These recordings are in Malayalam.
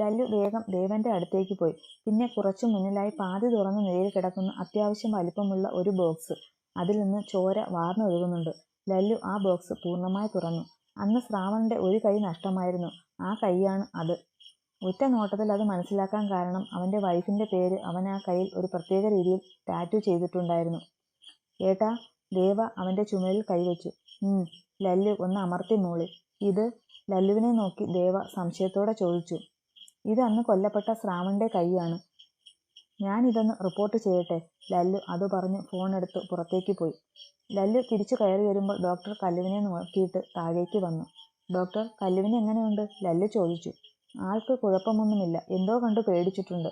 ലല്ലു വേഗം ദേവന്റെ അടുത്തേക്ക് പോയി. പിന്നെ കുറച്ചു മുന്നിലായി പാതി തുറന്ന നിലയിൽ കിടക്കുന്ന അത്യാവശ്യം വലിപ്പമുള്ള ഒരു ബോക്സ് അതിൽ നിന്ന് ചോര വാർന്നൊഴുകുന്നുണ്ട്. ലല്ലു ആ ബോക്സ് പൂർണമായി തുറന്നു. അന്ന് ശ്രാവണന്റെ ഒരു കൈ നഷ്ടമായിരുന്നു. ആ കൈയാണ് അത്. ഒറ്റ നോട്ടത്തിൽ അത് മനസ്സിലാക്കാൻ കാരണം അവന്റെ വൈഫിന്റെ പേര് അവൻ ആ കയ്യിൽ ഒരു പ്രത്യേക രീതിയിൽ ടാറ്റു ചെയ്തിട്ടുണ്ടായിരുന്നു. ഏട്ടാ ദേവ അവന്റെ ചുമലിൽ കൈവച്ചു ലല്ലു ഒന്ന് അമർത്തി മൂളി. ഇത് ലല്ലുവിനെ നോക്കി ദേവ സംശയത്തോടെ ചോദിച്ചു. ഇത് അന്ന് കൊല്ലപ്പെട്ട ശ്രാവണിന്റെ കൈയാണ്. ഞാനിതൊന്ന് റിപ്പോർട്ട് ചെയ്യട്ടെ ലല്ലു അത് പറഞ്ഞ് ഫോൺ എടുത്ത് പുറത്തേക്ക് പോയി. ലല്ലു തിരിച്ചു കയറി വരുമ്പോൾ ഡോക്ടർ കല്ലുവിനെ നോക്കിയിട്ട് താഴേക്ക് വന്നു. ഡോക്ടർ കല്ലുവിന് എങ്ങനെയുണ്ട്? ലല്ലു ചോദിച്ചു. ആൾക്ക് കുഴപ്പമൊന്നുമില്ല. എന്തോ കണ്ടു പേടിച്ചിട്ടുണ്ട്.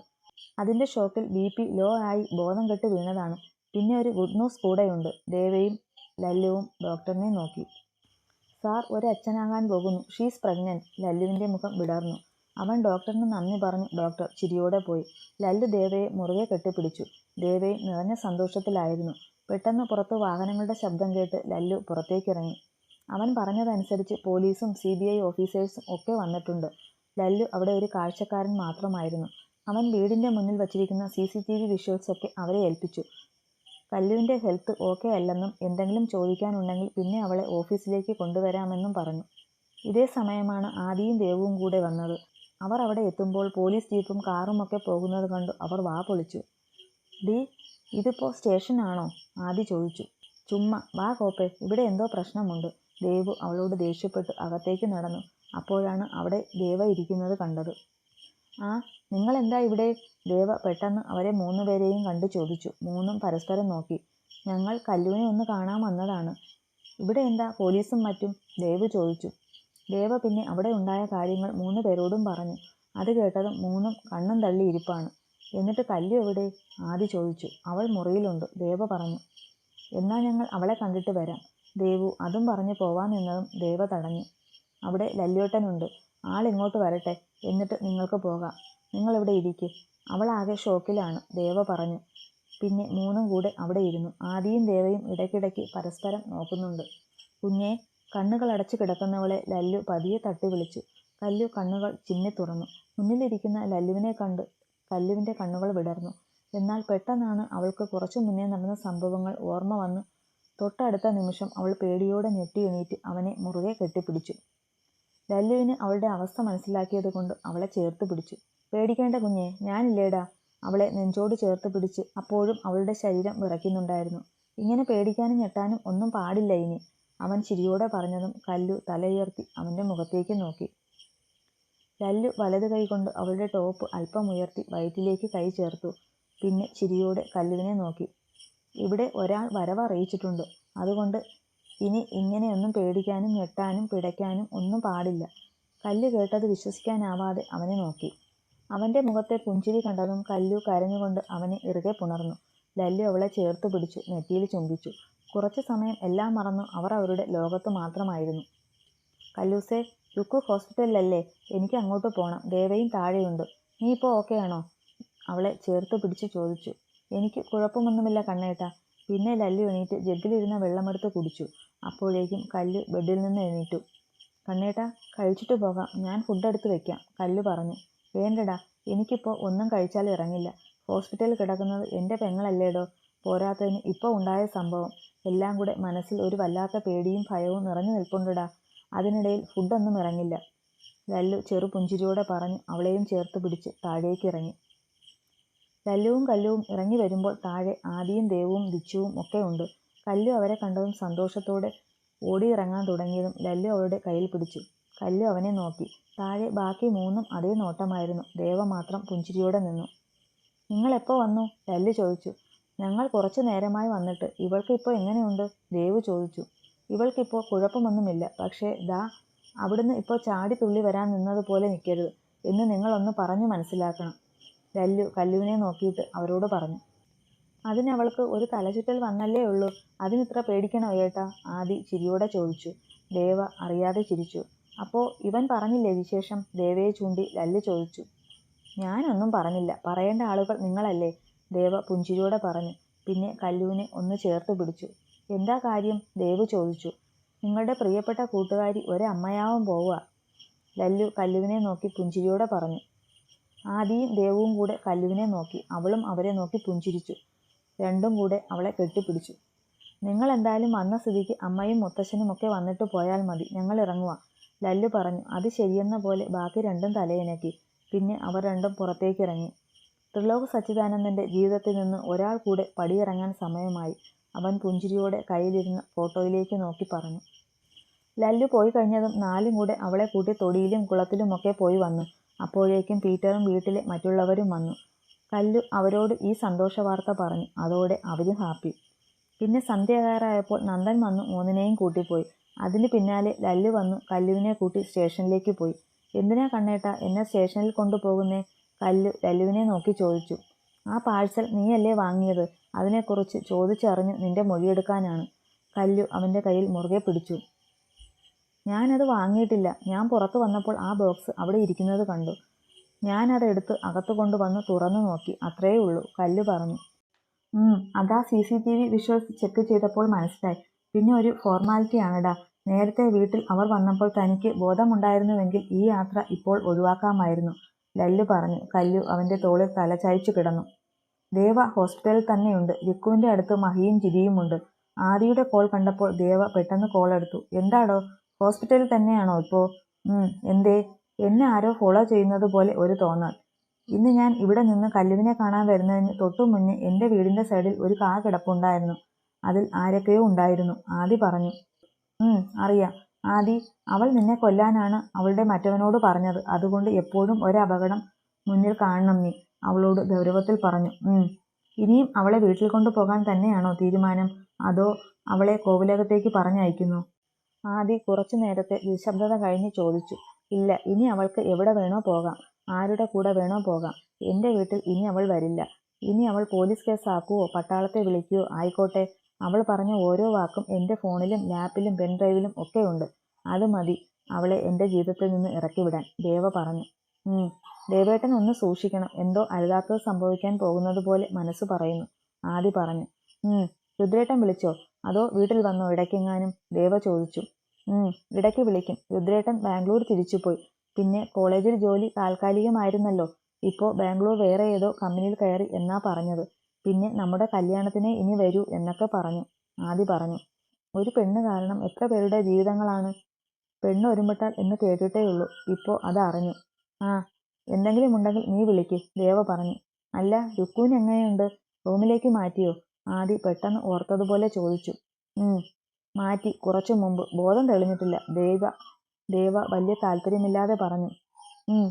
അതിന്റെ ഷോക്കിൽ ബി പി ലോ ആയി ബോധം കെട്ട് വീണതാണ്. പിന്നെ ഒരു ഗുഡ് ന്യൂസ് കൂടെയുണ്ട്. ദേവയും ലല്ലുവും ഡോക്ടറിനെ നോക്കി. സാർ ഒരു അച്ഛനാകാൻ പോകുന്നു. ഷീസ് പ്രഗ്നന്റ് ലല്ലുവിന്റെ മുഖം വിടർന്നു. അവൻ ഡോക്ടറിന് നന്ദി പറഞ്ഞു. ഡോക്ടർ ചിരിയോടെ പോയി. ലല്ലു ദേവയെ മുറുകെ കെട്ടിപ്പിടിച്ചു. ദേവയെ നിറഞ്ഞ സന്തോഷത്തിലായിരുന്നു. പെട്ടെന്ന് പുറത്ത് വാഹനങ്ങളുടെ ശബ്ദം കേട്ട് ലല്ലു പുറത്തേക്കിറങ്ങി. അവൻ പറഞ്ഞതനുസരിച്ച് പോലീസും സി ബി ഐ ഓഫീസേഴ്സും ഒക്കെ വന്നിട്ടുണ്ട്. ലല്ലു അവിടെ ഒരു കാഴ്ചക്കാരൻ മാത്രമായിരുന്നു. അവൻ വീടിന്റെ മുന്നിൽ വച്ചിരിക്കുന്ന C C T V visuals ഒക്കെ അവരെ ഏൽപ്പിച്ചു. കല്ലുവിന്റെ ഹെൽത്ത് ഓക്കെ അല്ലെന്നും എന്തെങ്കിലും ചോദിക്കാനുണ്ടെങ്കിൽ പിന്നെ അവളെ ഓഫീസിലേക്ക് കൊണ്ടുവരാമെന്നും പറഞ്ഞു. ഇതേ സമയമാണ് ആദിയും ദേവും കൂടെ വന്നത്. അവർ അവിടെ എത്തുമ്പോൾ പോലീസ് ജീപ്പും കാറും ഒക്കെ പോകുന്നത് കണ്ടു. അവർ വാ പൊളിച്ചു. ഡി സ്റ്റേഷൻ സ്റ്റേഷനാണോ ആദി ചോദിച്ചു. ചുമ്മാ വാ കോപ്പേ ഇവിടെ എന്തോ പ്രശ്നമുണ്ട്. ദേവു അവളോട് ദേഷ്യപ്പെട്ട് അകത്തേക്ക് നടന്നു. അപ്പോഴാണ് അവിടെ ദേവ ഇരിക്കുന്നത് കണ്ടത്. ആ നിങ്ങൾ എന്താ ഇവിടെ? ദേവ പെട്ടെന്ന് അവരെ മൂന്നുപേരെയും കണ്ടു ചോദിച്ചു. മൂന്നും പരസ്പരം നോക്കി. ഞങ്ങൾ കല്ലുവിനെ ഒന്ന് കാണാൻ വന്നതാണ്. ഇവിടെ എന്താ? പോലീസും മറ്റും? ദേവ് ചോദിച്ചു. ദേവ പിന്നെ അവിടെ ഉണ്ടായ കാര്യങ്ങൾ മൂന്ന് പേരോടും പറഞ്ഞു. അത് കേട്ടതും മൂന്നും കണ്ണും തള്ളി ഇരിപ്പാണ്. എന്നിട്ട് കല്ലു എവിടെ? ആദി ചോദിച്ചു. അവൾ മുറിയിലുണ്ട്. ദേവ പറഞ്ഞു. എന്നാൽ ഞങ്ങൾ അവളെ കണ്ടിട്ട് വരാം. ദേവു അതും പറഞ്ഞു പോവാൻ നിന്നതും ദേവ തടഞ്ഞു. അവിടെ ലല്യോട്ടനുണ്ട്. ആൾ ഇങ്ങോട്ട് വരട്ടെ. എന്നിട്ട് നിങ്ങൾക്ക് പോകാം. അവളാകെ അവൾ ആകെ ഷോക്കിലാണ്. ദേവ പറഞ്ഞു. പിന്നെ മൂന്നും കൂടെ അവിടെ ഇരുന്നു. ആദിയും ദേവയും ഇടയ്ക്കിടയ്ക്ക് പരസ്പരം നോക്കുന്നുണ്ട്. കുഞ്ഞെ കണ്ണുകൾ അടച്ചു കിടക്കുന്നവളെ ലല്ലു പതിയെ തട്ടി വിളിച്ചു. കല്ലു കണ്ണുകൾ ചിമ്മി തുറന്നു. മുന്നിലിരിക്കുന്ന ലല്ലുവിനെ കണ്ട് കല്ലുവിന്റെ കണ്ണുകൾ വിടർന്നു. എന്നാൽ പെട്ടെന്നാണ് അവൾക്ക് കുറച്ചു മുന്നേ നടന്ന സംഭവങ്ങൾ ഓർമ്മ വന്ന്. തൊട്ടടുത്ത നിമിഷം അവൾ പേടിയോടെ ഞെട്ടി എണീറ്റ് അവനെ മുറുകെ കെട്ടിപ്പിടിച്ചു. ലല്ലുവിന് അവളുടെ അവസ്ഥ മനസ്സിലാക്കിയത് കൊണ്ട് അവളെ ചേർത്ത് പിടിച്ചു. പേടിക്കേണ്ട കുഞ്ഞെ ഞാനില്ലേടാ. അവളെ നെഞ്ചോട് ചേർത്ത് പിടിച്ച് അപ്പോഴും അവളുടെ ശരീരം വിറയ്ക്കുന്നുണ്ടായിരുന്നു. ഇങ്ങനെ പേടിക്കാനും ഞെട്ടാനും ഒന്നും പാടില്ല ഇനി. അവൻ ചിരിയോടെ പറഞ്ഞതും കല്ലു തലയുയർത്തി അവന്റെ മുഖത്തേക്ക് നോക്കി. ലല്ലു വലത് കൈകൊണ്ട് അവളുടെ ടോപ്പ് അല്പം ഉയർത്തി വയറ്റിലേക്ക് കൈ ചേർത്തു. പിന്നെ ചിരിയോടെ കല്ലുവിനെ നോക്കി. ഇവിടെ ഒരാൾ വരവ് അറിയിച്ചിട്ടുണ്ട്. അതുകൊണ്ട് ഇനി ഇങ്ങനെയൊന്നും പേടിക്കാനും ഞെട്ടാനും പിടയ്ക്കാനും ഒന്നും പാടില്ല. കല്ല് കേട്ടത് വിശ്വസിക്കാനാവാതെ അവനെ നോക്കി. അവന്റെ മുഖത്തെ പുഞ്ചിരി കണ്ടതും കല്ലു കരഞ്ഞുകൊണ്ട് അവനെ ഇറുകെ പുണർന്നു. ലല്ലു അവളെ ചേർത്ത് പിടിച്ചു നെറ്റിയിൽ ചുംബിച്ചു. കുറച്ചു സമയം എല്ലാം മറന്നു അവർ അവരുടെ ലോകത്ത് മാത്രമായിരുന്നു. കല്ലൂസേ ലുക്കു ഹോസ്പിറ്റലിലല്ലേ? എനിക്ക് അങ്ങോട്ട് പോകണം ദേവയും താഴെയുണ്ട്. നീ ഇപ്പോൾ ഓക്കെ ആണോ അവളെ ചേർത്ത് പിടിച്ച് ചോദിച്ചു. എനിക്ക് കുഴപ്പമൊന്നുമില്ല കണ്ണേട്ട. പിന്നെ ലല്ലു എണീറ്റ് ജഗ്ഗിലിരുന്ന വെള്ളമെടുത്ത് കുടിച്ചു. അപ്പോഴേക്കും കല്ലു ബെഡിൽ നിന്ന് എണീറ്റു. കണ്ണേട്ട കഴിച്ചിട്ട് പോകാം. ഞാൻ ഫുഡ് എടുത്ത് വെക്കാം. കല്ലു പറഞ്ഞു. വേണ്ടടാ എനിക്കിപ്പോൾ ഒന്നും കഴിച്ചാൽ ഇറങ്ങില്ല. ഹോസ്പിറ്റലിൽ കിടക്കുന്നത് എന്റെ പെങ്ങളല്ലേടോ? പോരാത്തതിന് ഇപ്പോൾ ഉണ്ടായ സംഭവം. എല്ലാം കൂടെ മനസ്സിൽ ഒരു വല്ലാത്ത പേടിയും ഭയവും നിറഞ്ഞു നിൽപ്പുണ്ടടാ. അതിനിടയിൽ ഫുഡൊന്നും ഇറങ്ങില്ല. ലല്ലു ചെറു പുഞ്ചിരിയോടെ പറഞ്ഞ് അവളെയും ചേർത്ത് പിടിച്ച് താഴേക്ക് ഇറങ്ങി. ലല്ലുവും കല്ലുവും ഇറങ്ങി വരുമ്പോൾ താഴെ ആദിയും ദേവും ദിച്ചുവും ഒക്കെ ഉണ്ട്. കല്ലു അവരെ കണ്ടതും സന്തോഷത്തോടെ ഓടിയിറങ്ങാൻ തുടങ്ങിയതും ലല്ലു അവളുടെ കയ്യിൽ പിടിച്ചു. കല്ലു അവനെ നോക്കി. താഴെ ബാക്കി മൂന്നും അതേ നോട്ടമായിരുന്നു. ദേവ മാത്രം പുഞ്ചിരിയോടെ നിന്നു. നിങ്ങളെപ്പോൾ വന്നു? ലല്ലു ചോദിച്ചു. ഞങ്ങൾ കുറച്ചു നേരമായി വന്നിട്ട് ഇവൾക്ക് ഇപ്പോൾ എങ്ങനെയുണ്ട്? ദേവു ചോദിച്ചു. ഇവൾക്കിപ്പോൾ കുഴപ്പമൊന്നുമില്ല. പക്ഷേ ദാ അവിടുന്ന് ഇപ്പോൾ ചാടി തുള്ളി വരാൻ നിന്നതുപോലെ നിൽക്കരുത് എന്ന് നിങ്ങളൊന്ന് പറഞ്ഞു മനസ്സിലാക്കണം. ലല്ലു കല്ലുവിനെ നോക്കിയിട്ട് അവരോട് പറഞ്ഞു. അതിനവൾക്ക് ഒരു തലചുറ്റൽ വന്നല്ലേ ഉള്ളൂ. അതിനിത്ര പേടിക്കണോ ഏട്ടാ? ആദി ചിരിയോടെ ചോദിച്ചു. ദേവ അറിയാതെ ചിരിച്ചു. അപ്പോൾ ഇവൻ പറഞ്ഞില്ലേ വിശേഷം? ദേവയെ ചൂണ്ടി ലല്ലു ചോദിച്ചു. ഞാനൊന്നും പറഞ്ഞില്ല. പറയേണ്ട ആളുകൾ നിങ്ങളല്ലേ. ദേവ പുഞ്ചിരിയോടെ പറഞ്ഞു. പിന്നെ കല്ലുവിനെ ഒന്ന് ചേർത്ത് പിടിച്ചു. എന്താ കാര്യം? ദേവ് ചോദിച്ചു. നിങ്ങളുടെ പ്രിയപ്പെട്ട കൂട്ടുകാരി ഒരമ്മയാവും പോവുക. ലല്ലു കല്ലുവിനെ നോക്കി പുഞ്ചിരിയോടെ പറഞ്ഞു. ആദിയും ദേവവും കൂടെ കല്ലുവിനെ നോക്കി. അവളും അവരെ നോക്കി പുഞ്ചിരിച്ചു. രണ്ടും കൂടെ അവളെ കെട്ടിപ്പിടിച്ചു. നിങ്ങൾ എന്തായാലും വന്ന സ്ഥിതിക്ക് അമ്മയും മുത്തശ്ശനും ഒക്കെ വന്നിട്ട് പോയാൽ മതി. ഞങ്ങൾ ഇറങ്ങുക ലല്ലു പറഞ്ഞു. അത് ശരിയെന്ന പോലെ ബാക്കി രണ്ടും തലയിണക്കി. പിന്നെ അവർ രണ്ടും പുറത്തേക്കിറങ്ങി ത്രിലോക് സച്ചിദാനന്ദന്റെ ജീവിതത്തിൽ നിന്ന് ഒരാൾ കൂടെ പടിയിറങ്ങാൻ സമയമായി. അവൻ പുഞ്ചിരിയോടെ കയ്യിലിരുന്ന് ഫോട്ടോയിലേക്ക് നോക്കി പറഞ്ഞു. ലല്ലു പോയി കഴിഞ്ഞതും നാലും കൂടെ അവളെ കൂട്ടി തൊടിയിലും കുളത്തിലുമൊക്കെ പോയി വന്നു. അപ്പോഴേക്കും പീറ്ററും വീട്ടിലെ മറ്റുള്ളവരും വന്നു. കല്ലു അവരോട് ഈ സന്തോഷ വാർത്ത പറഞ്ഞു. അതോടെ അവരും ഹാപ്പി. പിന്നെ സന്ധ്യകാരായപ്പോൾ നന്ദൻ വന്നു മൂന്നിനെയും കൂട്ടിപ്പോയി. അതിന് പിന്നാലെ ലല്ലു വന്നു കല്ലുവിനെ കൂട്ടി സ്റ്റേഷനിലേക്ക് പോയി. എന്തിനാ കണ്ണേട്ട എന്നെ സ്റ്റേഷനിൽ കൊണ്ടുപോകുന്നേ? കല്ലു ലല്ലുവിനെ നോക്കി ചോദിച്ചു. ആ പാഴ്സൽ നീയല്ലേ വാങ്ങിയത്? അതിനെക്കുറിച്ച് ചോദിച്ചറിഞ്ഞ് നിന്റെ മൊഴിയെടുക്കാനാണ് കല്ലു അവന്റെ കയ്യിൽ മുറുകെ പിടിച്ചു. ഞാനത് വാങ്ങിയിട്ടില്ല. ഞാൻ പുറത്തു വന്നപ്പോൾ ആ ബോക്സ് അവിടെ ഇരിക്കുന്നത് കണ്ടു. ഞാനത് എടുത്ത് അകത്ത് കൊണ്ടുവന്ന് തുറന്നു നോക്കി. അത്രയേ ഉള്ളൂ കല്ലു പറഞ്ഞു. അതാ C C T V visuals check ചെയ്തപ്പോൾ മനസ്സിലായി. പിന്നെ ഒരു ഫോർമാലിറ്റി ആണെടാ നേരത്തെ വീട്ടിൽ അവർ വന്നപ്പോൾ തനിക്ക് ബോധമുണ്ടായിരുന്നുവെങ്കിൽ ഈ യാത്ര ഇപ്പോൾ ഒഴിവാക്കാമായിരുന്നു. ലല്ലു പറഞ്ഞു. കല്ലു അവന്റെ തോളിൽ തലചായ്ച്ചു കിടന്നു. ദേവ ഹോസ്പിറ്റലിൽ തന്നെയുണ്ട്. രിക്കുവിന്റെ അടുത്ത് മഹിയും ജിതിയുമുണ്ട് ആദിയുടെ കോൾ കണ്ടപ്പോൾ ദേവ പെട്ടെന്ന് കോൾ എടുത്തു. എന്താടോ? ഹോസ്പിറ്റലിൽ തന്നെയാണോ ഇപ്പോൾ എന്തേ? എന്നെ ആരോ ഫോളോ ചെയ്യുന്നത് പോലെ ഒരു തോന്നൽ. ഇന്ന് ഞാൻ ഇവിടെ നിന്ന് കല്ലുവിനെ കാണാൻ വരുന്നതിന് തൊട്ടു മുന്നേ എന്റെ വീടിന്റെ സൈഡിൽ ഒരു കാർ കിടപ്പുണ്ടായിരുന്നു. അതിൽ ആരൊക്കെയോ ഉണ്ടായിരുന്നു. ആദി പറഞ്ഞു. അറിയാം. ആദി അവൾ നിന്നെ കൊല്ലാനാണ് അവളുടെ മറ്റവനോട് പറഞ്ഞത്. അതുകൊണ്ട് എപ്പോഴും ഒരപകടം മുന്നിൽ കാണണം നീ അവളോട് ഗൗരവത്തിൽ പറഞ്ഞു. ഇനിയും അവളെ വീട്ടിൽ കൊണ്ടുപോകാൻ തന്നെയാണോ തീരുമാനം? അതോ അവളെ കോവിലകത്തേക്ക് പറഞ്ഞയക്കുന്നു? ആദി കുറച്ചു നേരത്തെ നിശബ്ദത കഴിഞ്ഞ് ചോദിച്ചു. ഇല്ല ഇനി അവൾക്ക് എവിടെ വേണോ പോകാം. ആരുടെ കൂടെ വേണോ പോകാം. എന്റെ വീട്ടിൽ ഇനി അവൾ വരില്ല. ഇനി അവൾ പോലീസ് കേസ് ആക്കുവോ? പട്ടാളത്തെ വിളിക്കുകയോ ആയിക്കോട്ടെ. അവൾ പറഞ്ഞ ഓരോ വാക്കും എന്റെ ഫോണിലും ലാപ്പിലും പെൻഡ്രൈവിലും ഒക്കെ ഉണ്ട്. അത് മതി അവളെ എന്റെ ജീവിതത്തിൽ നിന്ന് ഇറക്കി വിടാൻ ദേവ പറഞ്ഞു. ദേവേട്ടൻ ഒന്ന് സൂക്ഷിക്കണം. എന്തോ അരുതാത്തത് സംഭവിക്കാൻ പോകുന്നത് പോലെ മനസ്സ് പറയുന്നു. ആദി പറഞ്ഞു. രുദ്രേട്ടൻ വിളിച്ചോ? അതോ വീട്ടിൽ വന്നോ ഇടയ്ക്കെങ്ങാനും? ദേവ ചോദിച്ചു. ഇടയ്ക്ക് വിളിക്കും. രുദ്രേട്ടൻ ബാംഗ്ലൂർ തിരിച്ചുപോയി. പിന്നെ കോളേജിൽ ജോലി താൽക്കാലികമായിരുന്നല്ലോ. ഇപ്പോൾ ബാംഗ്ലൂർ വേറെ ഏതോ കമ്പനിയിൽ കയറി എന്നാ പറഞ്ഞത്. പിന്നെ നമ്മുടെ കല്യാണത്തിന് ഇനി വരൂ എന്നൊക്കെ പറഞ്ഞു. ആദി പറഞ്ഞു. ഒരു പെണ്ണ് കാരണം എത്ര പേരുടെ ജീവിതങ്ങളാണ്? പെണ്ണ് ഒരുമ്പെട്ടാൽ എന്ന് കേട്ടിട്ടേ ഉള്ളൂ. ഇപ്പോൾ അത് അറിഞ്ഞു. ആ എന്തെങ്കിലും ഉണ്ടെങ്കിൽ നീ വിളിക്ക് ദേവ പറഞ്ഞു. അല്ല രുക്കുവിന് എങ്ങനെയുണ്ട്? റൂമിലേക്ക് മാറ്റിയോ? ആദി പെട്ടെന്ന് ഓർത്തതുപോലെ ചോദിച്ചു. മാറ്റി. കുറച്ചു മുമ്പ്. ബോധം തെളിഞ്ഞിട്ടില്ല. ദേവ ദേവ വലിയ താല്പര്യമില്ലാതെ പറഞ്ഞു.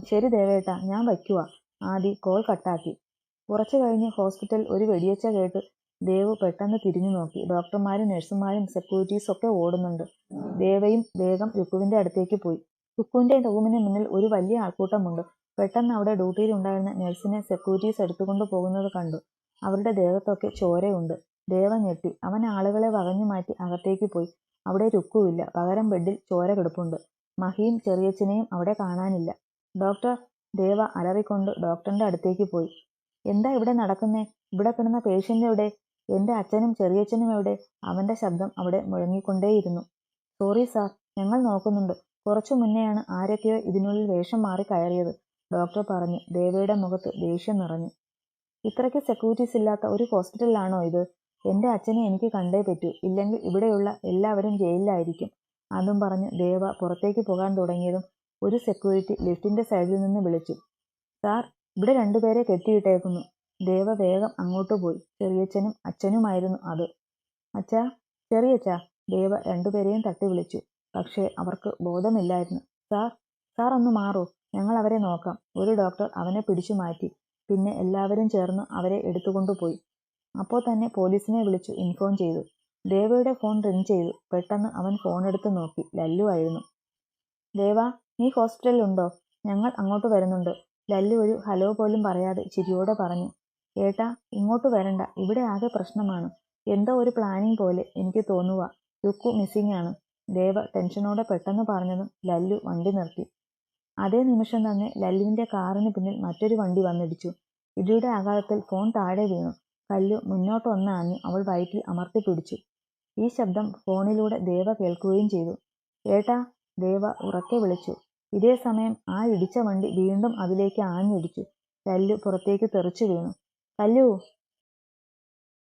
ശരി ദേവേട്ട ഞാൻ വയ്ക്കുക ആദി കോൾ കട്ടാക്കി. കുറച്ചു കഴിഞ്ഞ് ഹോസ്പിറ്റൽ ഒരു വെടിയേച്ച കേട്ട് ദേവ് പെട്ടെന്ന് തിരിഞ്ഞു നോക്കി. ഡോക്ടർമാരും നഴ്സുമാരും സെക്യൂരിറ്റീസ് ഒക്കെ ഓടുന്നുണ്ട്. ദേവയും വേഗം രുക്കുവിന്റെ അടുത്തേക്ക് പോയി. രുക്കുവിന്റെ റൂമിന് മുന്നിൽ ഒരു വലിയ ആൾക്കൂട്ടമുണ്ട്. പെട്ടെന്ന് അവിടെ ഡ്യൂട്ടിയിൽ ഉണ്ടായിരുന്ന നഴ്സിനെ സെക്യൂരിറ്റീസ് എടുത്തുകൊണ്ട് പോകുന്നത് കണ്ടു. അവരുടെ ദേഹത്തൊക്കെ ചോരയുണ്ട്. ദേവ ഞെട്ടി. അവൻ ആളുകളെ വകഞ്ഞു മാറ്റി അകത്തേക്ക് പോയി. അവിടെ രുക്കുവില്ല. പകരം ബെഡിൽ ചോര കിടപ്പുണ്ട്. മഹിയും ചെറിയച്ഛനെയും അവിടെ കാണാനില്ല. ഡോക്ടർ ദേവ അലറിക്കൊണ്ട് ഡോക്ടറിന്റെ അടുത്തേക്ക് പോയി. എന്താ ഇവിടെ നടക്കുന്നേ? ഇവിടെ കിടന്ന പേഷ്യന്റ് എവിടെ? എന്റെ അച്ഛനും ചെറിയച്ഛനും എവിടെ? അവന്റെ ശബ്ദം അവിടെ മുഴങ്ങിക്കൊണ്ടേയിരുന്നു. സോറി സാർ ഞങ്ങൾ നോക്കുന്നുണ്ട്. കുറച്ചു മുന്നെയാണ് ആരൊക്കെയോ ഇതിനുള്ളിൽ വേഷം മാറി കയറിയത്. ഡോക്ടർ പറഞ്ഞു ദേവയുടെ മുഖത്ത് ദേഷ്യം നിറഞ്ഞു. ഇത്രയ്ക്ക് സെക്യൂരിറ്റീസ് ഇല്ലാത്ത ഒരു ഹോസ്പിറ്റലിലാണോ ഇത്? എന്റെ അച്ഛനെ എനിക്ക് കണ്ടേ പറ്റൂ. ഇല്ലെങ്കിൽ ഇവിടെയുള്ള എല്ലാവരും ജയിലിലായിരിക്കും. അതും പറഞ്ഞ് ദേവ പുറത്തേക്ക് പോകാൻ തുടങ്ങിയതും ഒരു സെക്യൂരിറ്റി ലിഫ്റ്റിന്റെ സൈഡിൽ നിന്ന് വിളിച്ചു. സാർ ഇവിടെ രണ്ടുപേരെ കെട്ടിയിട്ടേക്കുന്നു. ദേവ വേഗം അങ്ങോട്ട് പോയി. ചെറിയച്ഛനും അച്ഛനുമായിരുന്നു അത്. അച്ഛാ ചെറിയച്ഛാ ദേവ രണ്ടുപേരെയും തട്ടി വിളിച്ചു. പക്ഷേ അവർക്ക് ബോധമില്ലായിരുന്നു. സാർ സാർ ഒന്ന് മാറൂ. ഞങ്ങൾ അവരെ നോക്കാം. ഒരു ഡോക്ടർ അവനെ പിടിച്ചു മാറ്റി. പിന്നെ എല്ലാവരും ചേർന്ന് അവരെ എടുത്തുകൊണ്ടുപോയി അപ്പോൾ തന്നെ പോലീസിനെ വിളിച്ചു ഇൻഫോം ചെയ്തു. ദേവയുടെ ഫോൺ റിങ് ചെയ്തു. പെട്ടെന്ന് അവൻ ഫോൺ എടുത്ത് നോക്കി. ലല്ലു ആയിരുന്നു. ദേവ നീ ഹോസ്പിറ്റലിലുണ്ടോ? ഞങ്ങൾ അങ്ങോട്ട് വരുന്നുണ്ട്. ലല്ലു ഒരു ഹലോ പോലും പറയാതെ ചിരിയോടെ പറഞ്ഞു ഏട്ടാ ഇങ്ങോട്ട് വരണ്ട. ഇവിടെ ആകെ പ്രശ്നമാണ്. എന്തോ ഒരു പ്ലാനിങ് പോലെ എനിക്ക് തോന്നുക ലുക്കു മിസ്സിംഗ് ആണ്. ദേവ ടെൻഷനോടെ പെട്ടെന്ന് പറഞ്ഞതും ലല്ലു വണ്ടി നിർത്തി. അതേ നിമിഷം തന്നെ ലല്ലുവിന്റെ കാറിന് പിന്നിൽ മറ്റൊരു വണ്ടി വന്നിടിച്ചു. ഇടിയുടെ ആഘാതത്തിൽ ഫോൺ താഴെ വീണു. കല്ലു മുന്നോട്ട് വന്നാഞ്ഞു അവൾ വയറ്റിൽ അമർത്തി പിടിച്ചു. ഈ ശബ്ദം ഫോണിലൂടെ ദേവ കേൾക്കുകയും ചെയ്തു. ഏട്ടാ ദേവ ഉറക്കെ വിളിച്ചു. ഇതേ സമയം ആ ഇടിച്ച വണ്ടി വീണ്ടും അതിലേക്ക് ആഞ്ഞിടിച്ചു. കല്ല് പുറത്തേക്ക് തെറിച്ചു വീണു. കല്ലു